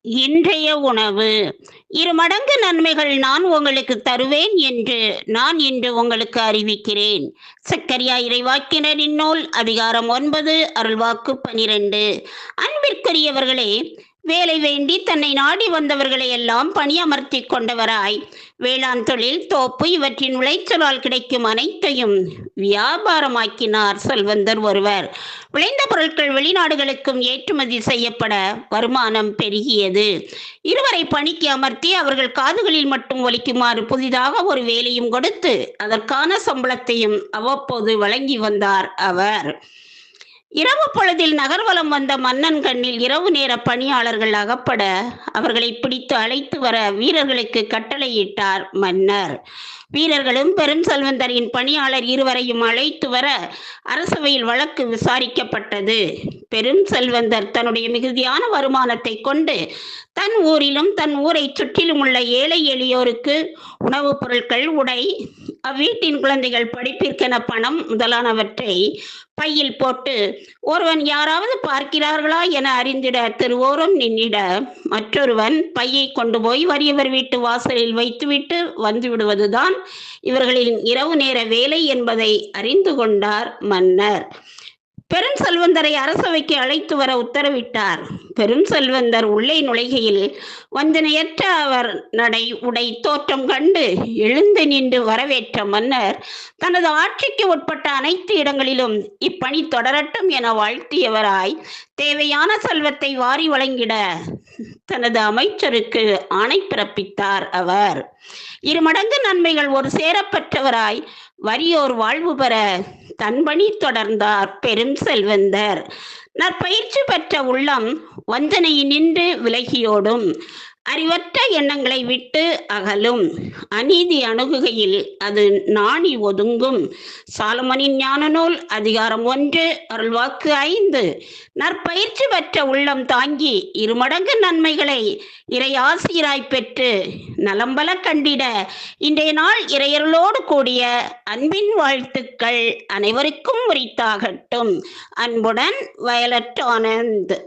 இன்றைய உணவு. இரு மடங்கு நன்மைகள் நான் உங்களுக்கு தருவேன் என்று நான் இன்று உங்களுக்கு அறிவிக்கிறேன். சக்கரியா இறைவாக்கினரின் நூல் அதிகாரம் ஒன்பது அருள்வாக்கு பனிரெண்டு. அன்பிற்குரியவர்களே வேலை வேண்டி தன்னை நாடி வந்தவர்களை எல்லாம் பணியமர்த்தி கொண்டவராய். வேளாண் தொழில் தோப்பு இவற்றின் விளைச்சலால் கிடைக்கும் அனைத்தையும் வியாபாரமாக்கினார் செல்வந்தர் ஒருவர். விளைந்த பொருட்கள் வெளிநாடுகளுக்கும் ஏற்றுமதி செய்யப்பட வருமானம் பெருகியது. இருவரை பணிக்கு அமர்த்தி அவர்கள் காதுகளில் மட்டும் ஒலிக்குமாறு புதிதாக ஒரு வேலையும் கொடுத்து அதற்கான சம்பளத்தையும் அவ்வப்போது வழங்கி வந்தார் அவர். இரவு பொழுதில் நகர்வலம் வந்த மன்னன் கண்ணில் இரவு நேர பணியாளர்கள் அகப்பட அவர்களை பிடித்து அழைத்து வர வீரர்களுக்கு கட்டளையிட்டார் மன்னர். வீரர்களும் பெரும் செல்வந்தரின் பணியாளர் இருவரையும் அழைத்து வர அரசவையில் வழக்கு விசாரிக்கப்பட்டது. பெரும் செல்வந்தர் தன்னுடைய மிகுதியான வருமானத்தை கொண்டு தன் ஊரிலும் தன் ஊரை சுற்றிலும் உள்ள ஏழை எளியோருக்கு உணவுப் பொருட்கள் உடை அவ்வீட்டின் குழந்தைகள் படிப்பிற்கென பணம் முதலானவற்றை பையில் போட்டு ஒருவன் யாராவது பார்க்கிறார்களா என அறிந்திட திருவோரம் நின்னிட மற்றொருவன் பையை கொண்டு போய் வறியவர் வீட்டு வாசலில் வைத்துவிட்டு வந்து விடுவதுதான் இவர்களின் இரவு நேர வேலை என்பதை அறிந்து கொண்டார் மன்னர். பெரும் செல்வந்தரை அரசவைக்கு அழைத்து வர உத்தரவிட்டார். பெரும் செல்வந்தர் உள்ளே நுழைகையில் வந்தனையற்ற அவர் நடை உடை தோற்றம் கண்டு எழுந்து நின்று வரவேற்ற மன்னர் தனது ஆட்சிக்கு உட்பட்ட அனைத்து இடங்களிலும் இப்பணி தொடரட்டும் என வாழ்த்தியவராய் தேவையான செல்வத்தை வாரி வழங்கிட தனது அமைச்சருக்கு ஆணை பிறப்பித்தார் அவர். இருமடங்கு நன்மைகள் ஒரு சேரப்பெற்றவராய் வறியோர் வாழ்வு பெற தன்பணி தொடர்ந்தார் பெரும் செல்வந்தர். நற்பயிற்சி பெற்ற உள்ளம் வஞ்சனையினின்று விலகியோடும் அறிவற்ற எண்ணங்களை விட்டு அகலும். அநீதி அணுகுகையில் அது நாணி ஒதுங்கும். சாலமனின் ஞான நூல் அதிகாரம் ஒன்று அருள்வாக்கு ஐந்து. நற்பயிற்சி பெற்ற உள்ளம் தாங்கி இருமடங்கு நன்மைகளை இறை பெற்று நலம்பல கண்டிட. இன்றைய நாள் இறையர்களோடு கூடிய அன்பின் வாழ்த்துக்கள் அனைவருக்கும் உரித்தாகட்டும். அன்புடன் வயலட் ஆனந்த்.